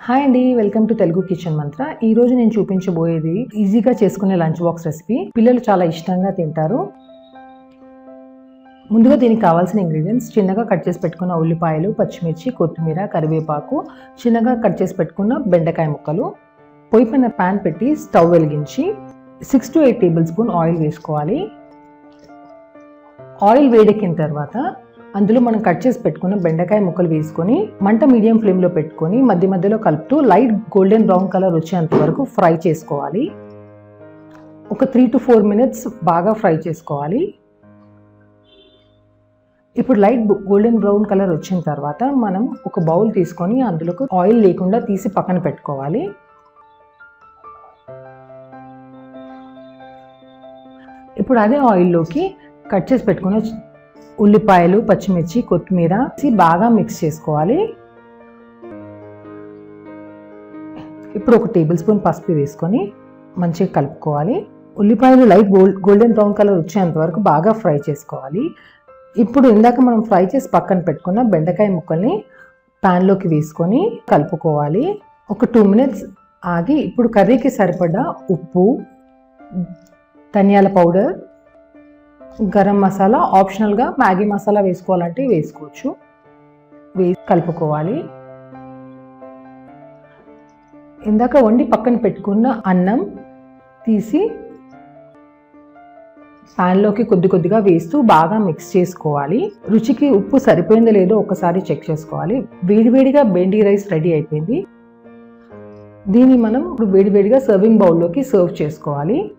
Hi అండి welcome to Telugu kitchen మంత్ర ఈ రోజు నేను చూపించబోయేది ఈజీగా చేసుకునే లంచ్ బాక్స్ రెసిపీ పిల్లలు చాలా ఇష్టంగా తింటారు. ముందుగా దీనికి కావాల్సిన ఇంగ్రీడియంట్స్ చిన్నగా కట్ చేసి పెట్టుకున్న ఉల్లిపాయలు పచ్చిమిర్చి కొత్తిమీర కరివేపాకు చిన్నగా కట్ చేసి పెట్టుకున్న బెండకాయ ముక్కలు పొయ్యి పైన ప్యాన్ పెట్టి స్టవ్ వెలిగించి six to eight tablespoon oil వేసుకోవాలి. ఆయిల్ వేడెక్కిన తర్వాత అందులో మనం కట్ చేసి పెట్టుకున్న బెండకాయ ముక్కలు వేసుకొని మంట మీడియం ఫ్లేమ్లో పెట్టుకొని మధ్య మధ్యలో కలుపుతూ లైట్ గోల్డెన్ బ్రౌన్ కలర్ వచ్చేంత వరకు ఫ్రై చేసుకోవాలి. ఒక త్రీ టు ఫోర్ మినిట్స్ బాగా ఫ్రై చేసుకోవాలి. ఇప్పుడు లైట్ గోల్డెన్ బ్రౌన్ కలర్ వచ్చిన తర్వాత మనం ఒక బౌల్ తీసుకొని అందులోకి ఆయిల్ లేకుండా తీసి పక్కన పెట్టుకోవాలి. ఇప్పుడు అదే ఆయిల్లోకి కట్ చేసి పెట్టుకున్న ఉల్లిపాయలు పచ్చిమిర్చి కొత్తిమీర బాగా మిక్స్ చేసుకోవాలి. ఇప్పుడు ఒక టేబుల్ స్పూన్ పసుపు వేసుకొని మంచిగా కలుపుకోవాలి. ఉల్లిపాయలు light gold golden brown colour వచ్చేంత వరకు బాగా ఫ్రై చేసుకోవాలి. ఇప్పుడు ఇందాక మనం ఫ్రై చేసి పక్కన పెట్టుకున్న బెండకాయ ముక్కల్ని ప్యాన్లోకి వేసుకొని కలుపుకోవాలి. ఒక టూ మినిట్స్ ఆగి ఇప్పుడు కర్రీకి సరిపడా ఉప్పు ధనియాల పౌడర్ గరం మసాలా ఆప్షనల్గా మ్యాగీ మసాలా వేసుకోవాలంటే వేసుకోవచ్చు. వేసి కలుపుకోవాలి. ఇందాక వండి పక్కన పెట్టుకున్న అన్నం తీసి ప్యాన్లోకి కొద్ది కొద్దిగా వేస్తూ బాగా మిక్స్ చేసుకోవాలి. రుచికి ఉప్పు సరిపోయిందో లేదో ఒకసారి చెక్ చేసుకోవాలి. వేడివేడిగా బెండి రైస్ రెడీ అయిపోయింది. దీన్ని మనం ఇప్పుడు వేడివేడిగా సర్వింగ్ బౌల్లోకి సర్వ్ చేసుకోవాలి.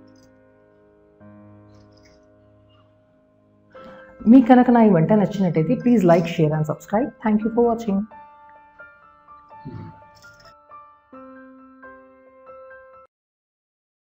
మీకు కనుక నా ఈ వంట నచ్చినట్టయితే please like share and subscribe thank you for watching